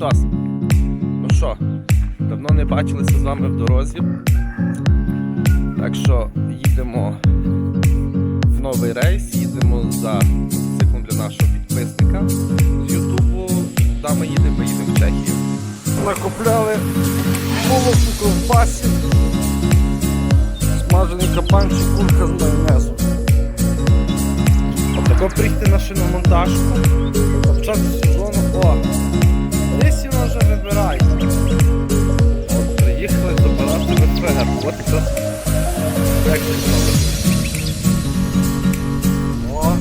Вітос. Ну що, давно не бачилися з вами в дорозі. Так що їдемо в новий рейс, їдемо за мотоциклом для нашого підписника з Ютубу. І ми їдемо? Їдемо в Чехію. Накупляли молоку ковбасів, смажений кабанчик, курка з майонезом. Отако прийти на шиномонтажку. Початку сезону, о, Лісіна вже вибирай. От приїхали забирати ВФГ. От якраз як це. О,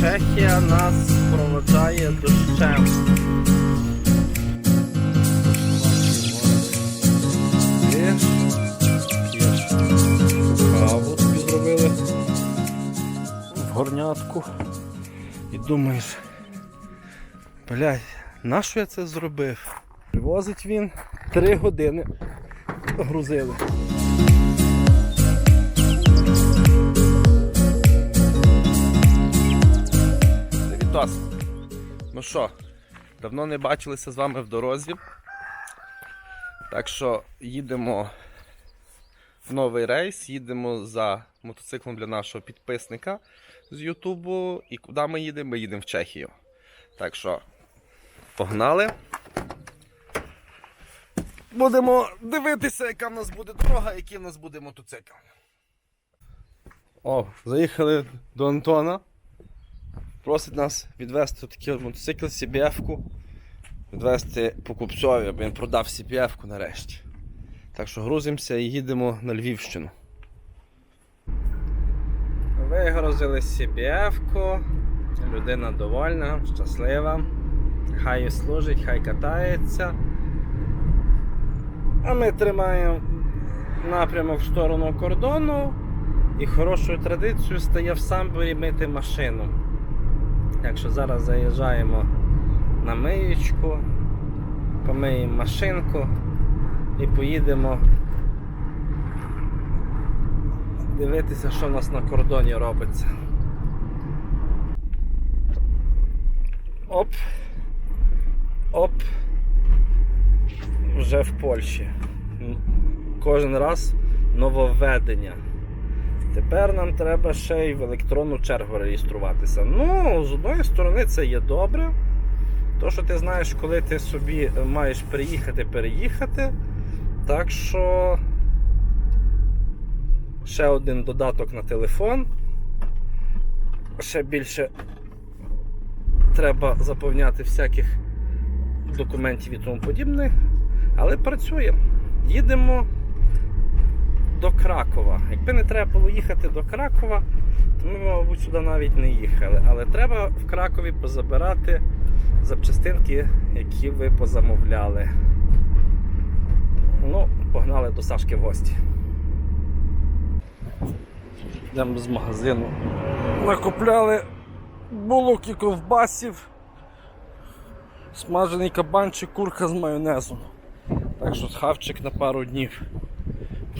Чехія нас проводжає дощем. П'єш. Каву тобі зробили. в горнятку і думаєш, блядь, на що я це зробив? Привозить він три години грузили. Вітос. Ну що, давно не бачилися з вами в дорозі. Так що їдемо в новий рейс, їдемо за мотоциклом для нашого підписника з Ютубу. І куди ми їдемо? Ми їдемо в Чехію. Так що, погнали. Будемо дивитися, яка в нас буде дорога, який в нас буде мотоцикл. О, заїхали до Антона. Просить нас відвезти такий мотоцикл CBF-ку. Відвезти покупцові, аби він продав CBF-ку нарешті. Так що грузимося і їдемо на Львівщину. Вигрузили CBF-ку. Людина довольна, щаслива. Хай служить, хай катається. А ми тримаємо напрямок в сторону кордону. І хорошою традицією стає в самборі мити машину. Так що зараз заїжджаємо на миючку, помиємо машинку і поїдемо дивитися, що в нас на кордоні робиться. Оп. Оп. Вже в Польщі. Кожен раз нововведення. Тепер нам треба ще й в електронну чергу реєструватися. Ну, з одної сторони, це є добре. То, що ти знаєш, коли ти собі маєш приїхати, переїхати. Так що ще один додаток на телефон. Ще більше треба заповняти всяких документів і тому подібне. Але працюємо. Їдемо до Кракова. Якби не треба було їхати до Кракова, то ми, мабуть, сюди навіть не їхали. Але треба в Кракові позабирати запчастинки, які ви позамовляли. Ну, погнали до Сашки в гості. Йдемо з магазину. Накупляли булок і ковбасів, смажений кабанчик, курка з майонезом. Так що хавчик на пару днів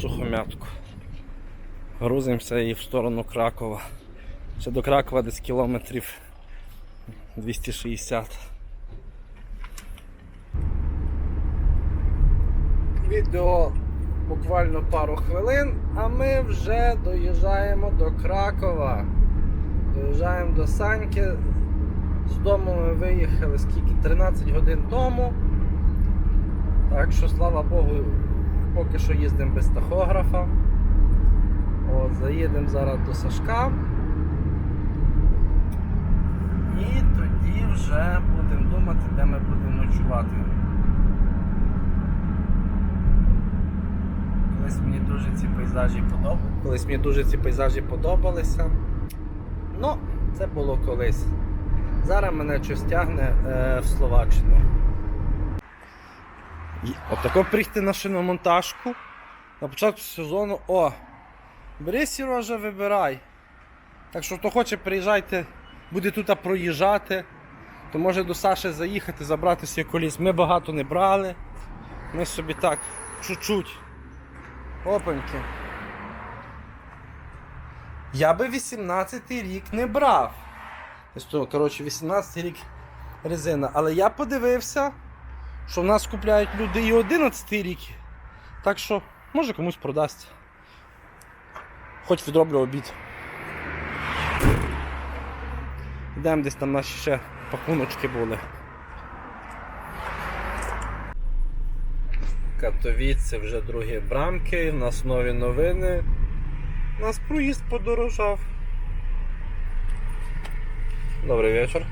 сухомятку. Грузимося і в сторону Кракова. Ще до Кракова десь кілометрів 260. Відео буквально пару хвилин, а ми вже доїжджаємо до Кракова. Доїжджаємо до Саньки. З дому ми виїхали скільки? 13 годин тому. Так що, слава Богу, поки що їздимо без тахографа. От, заїдемо зараз до Сашка. І тоді вже будемо думати, де ми будемо ночувати. Колись мені дуже ці пейзажі подобалися. Колись мені дуже ці пейзажі подобалися. Ну, це було колись. Зараз мене щось тягне е, в Словаччину. От тако прийти на шиномонтажку на початку сезону. О! Бери Сережа, вибирай. Так що хто хоче, приїжджайте, буде тут проїжджати, то може до Саші заїхати, забрати свій коліс. Ми багато не брали. Ми собі так чуть-чуть. Опаньки. Я би 18-й рік не брав. Коротше, 18-й рік резина. Але я подивився, що в нас купляють люди і 11 рік. Так що, може комусь продасться. Хоч відроблю обід. Йдемо десь там наші ще пакуночки були. Катовіце вже другі брамки, в нас нові новини. У нас проїзд подорожав. Добрий вечір.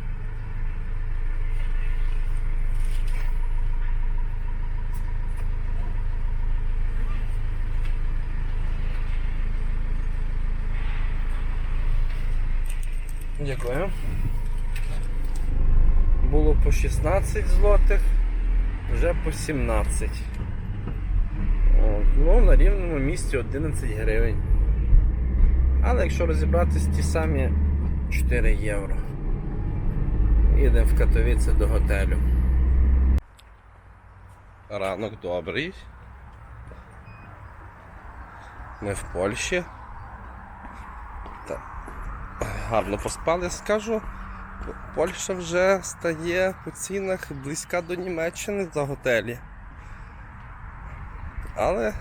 Дякую. Було по 16 злотих, вже по 17. От, ну, на рівному місці 11 гривень. Але якщо розібратись, ті самі 4 євро. Їдемо в Катовіце до готелю. Ранок добрий. Ми в Польщі. Гарно поспали, скажу. Польща вже стає по цінах близька до Німеччини за готелі. Але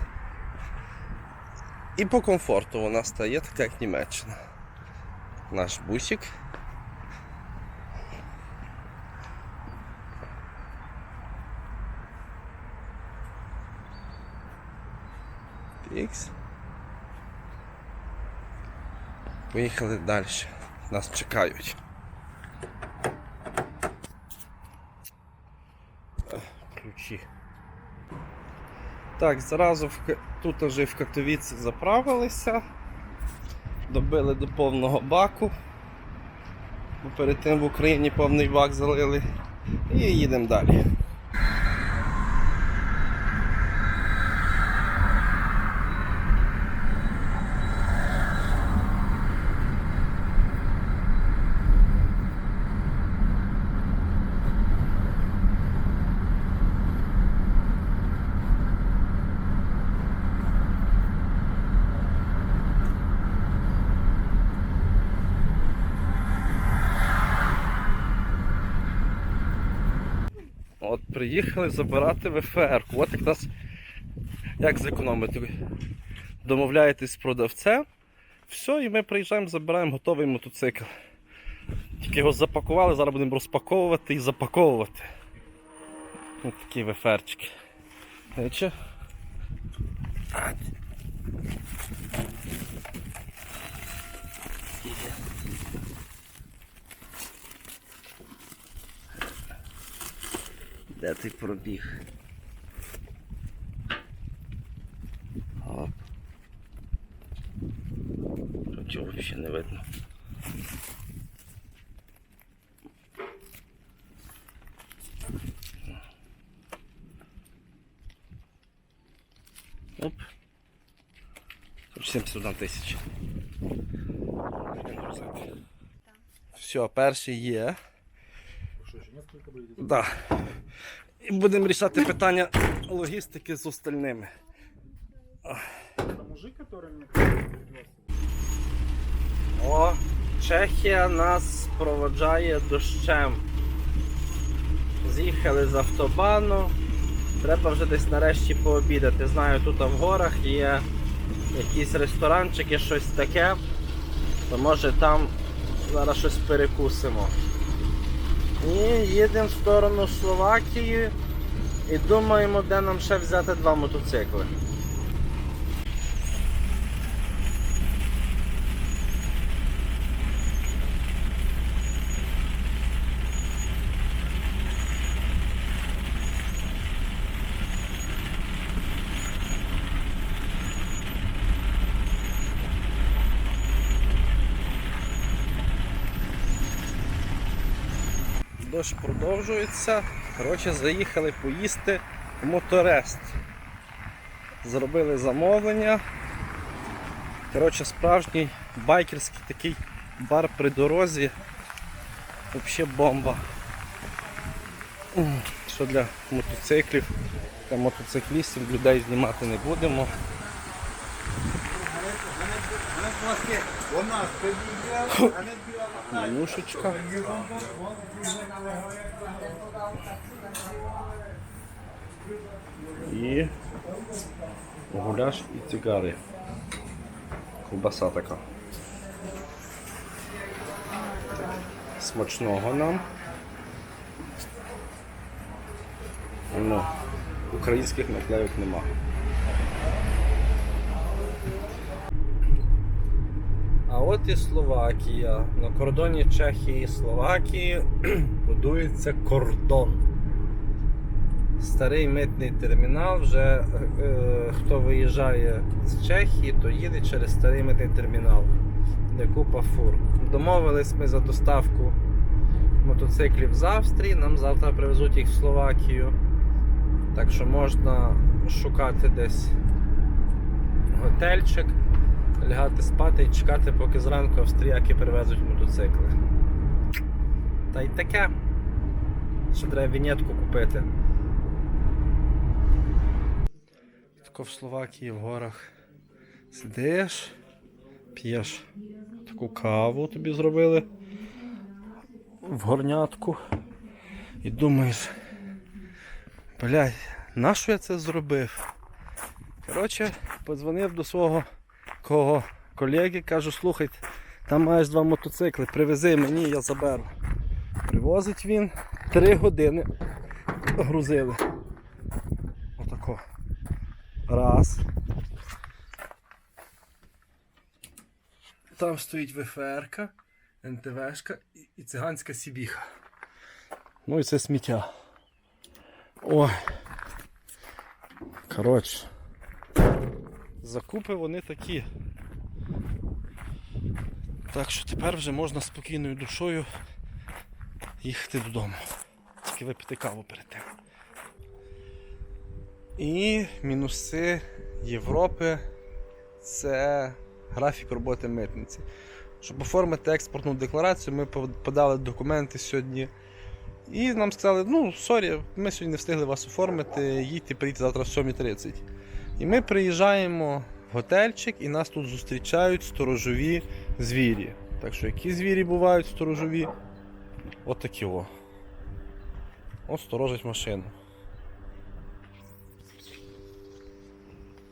і по комфорту вона стає така, як Німеччина. Наш бусик. Ікс. Поїхали далі. Нас чекають. Ключі. Так, зразу в, тут вже в Катовіці заправилися. Добили до повного баку. Бо перед тим в Україні повний бак залили. І їдемо далі. От приїхали забирати ВФР. От як нас як зекономити. Домовляєтесь з продавцем, все, і ми приїжджаємо, забираємо готовий мотоцикл. Тільки його запакували, зараз будемо розпаковувати і запаковувати. Ось такі ВФРчики. Де ти пробіг? Оп. Чого взагалі не видно. Оп. 71 тисяч. Все, перший є. Да. І будемо рішати питання логістики з остальними. Мужик, который мне О, Чехія нас проводжає дощем. З'їхали з автобану. Треба вже десь нарешті пообідати. Знаю, тут в горах є якісь ресторанчики, щось таке. То може там зараз щось перекусимо. І їдемо в сторону Словакії і думаємо, де нам ще взяти два мотоцикли. Дощ продовжується. Коротше, заїхали поїсти в Моторест. Зробили замовлення. Коротше, справжній байкерський такий бар при дорозі. Взагалі бомба. Що для мотоциклів, для мотоциклістів, людей знімати не будемо. Менюшечка. І гуляш і цигари. Ковбаса така. Смачного нам. Ну, українських наклейок нема. От Словакія. На кордоні Чехії і Словакії будується кордон. Старий митний термінал. Вже е, хто виїжджає з Чехії, то їде через старий митний термінал, де купа фур. Домовились ми за доставку мотоциклів з Австрії. Нам завтра привезуть їх в Словакію. Так що можна шукати десь готельчик, лягати спати і чекати, поки зранку австріяки привезуть мотоцикли. Та й таке. Ще треба вінетку купити. Тако в Словакії в горах сидиш, п'єш таку каву тобі зробили в горнятку і думаєш, блядь, нащо я це зробив? Коротше, подзвонив до свого кого колеги, кажу, слухайте, там маєш два мотоцикли, привези мені, я заберу. Привозить він, три години грузили. Отако. Раз. Там стоїть ВФР-ка, НТВшка і циганська сібіха. Ну і це сміття. Ой. Коротше. Закупи вони такі. Так що тепер вже можна спокійною душою їхати додому. Тільки випити каву перед тим. І мінуси Європи це графік роботи митниці. Щоб оформити експортну декларацію, ми подали документи сьогодні. І нам сказали, ну, сорі, ми сьогодні не встигли вас оформити, їдьте прийти завтра в 7.30. І ми приїжджаємо в готельчик і нас тут зустрічають сторожові звірі. Так що які звірі бувають сторожові? От такі о. Ось сторожить машину.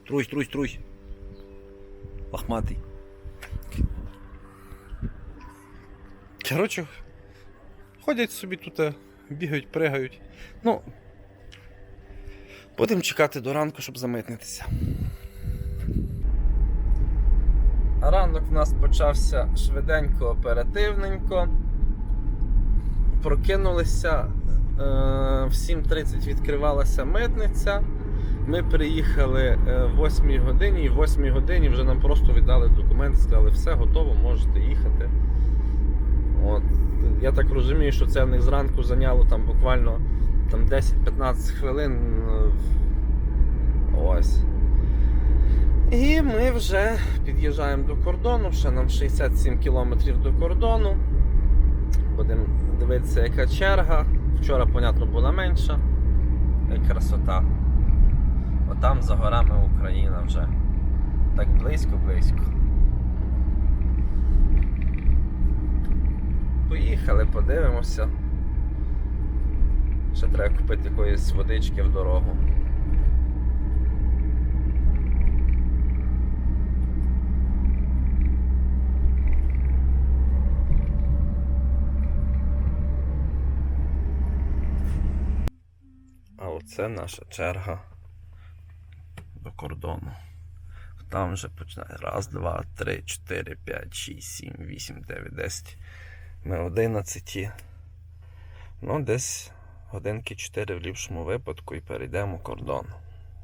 Трусь, трусь, трусь. Лохматий. Коротше, ходять собі тут, е, бігають, пригають. Ну, будемо чекати до ранку, щоб замитнитися. Ранок в нас почався швиденько, оперативненько. Прокинулися. е, В 7.30 відкривалася митниця. Ми приїхали е, в 8 годині, і в 8 годині вже нам просто віддали документи, сказали, все готово, можете їхати. От. Я так розумію, що це в них зранку зайняло там буквально там 10-15 хвилин. е, Ось. І ми вже під'їжджаємо до кордону, ще нам 67 кілометрів до кордону. Будемо дивитися, яка черга. Вчора, понятно, була менша. Як красота. Отам за горами Україна вже. Так близько-близько. Поїхали, подивимося. Ще треба купити якоїсь водички в дорогу. А оце наша черга до кордону. Там вже починає. Раз, два, три, чотири, п'ять, шість, сім, вісім, дев'ять, десять. Ми одинадцяті. Ну, десь годинки 4 в ліпшому випадку і перейдемо кордон.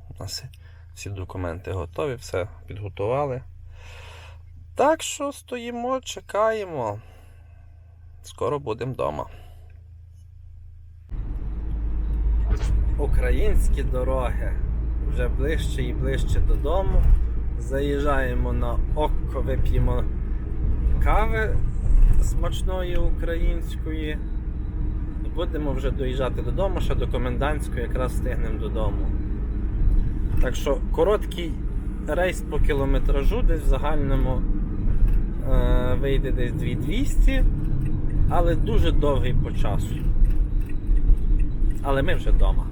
У нас всі документи готові, все підготували. Так що стоїмо, чекаємо. Скоро будемо вдома. Українські дороги вже ближче і ближче додому. Заїжджаємо на око, вип'ємо кави смачної української. Будемо вже доїжджати додому, ще до комендантської якраз встигнемо додому. Так що короткий рейс по кілометражу, десь в загальному е, вийде десь 2200, але дуже довгий по часу. Але ми вже вдома.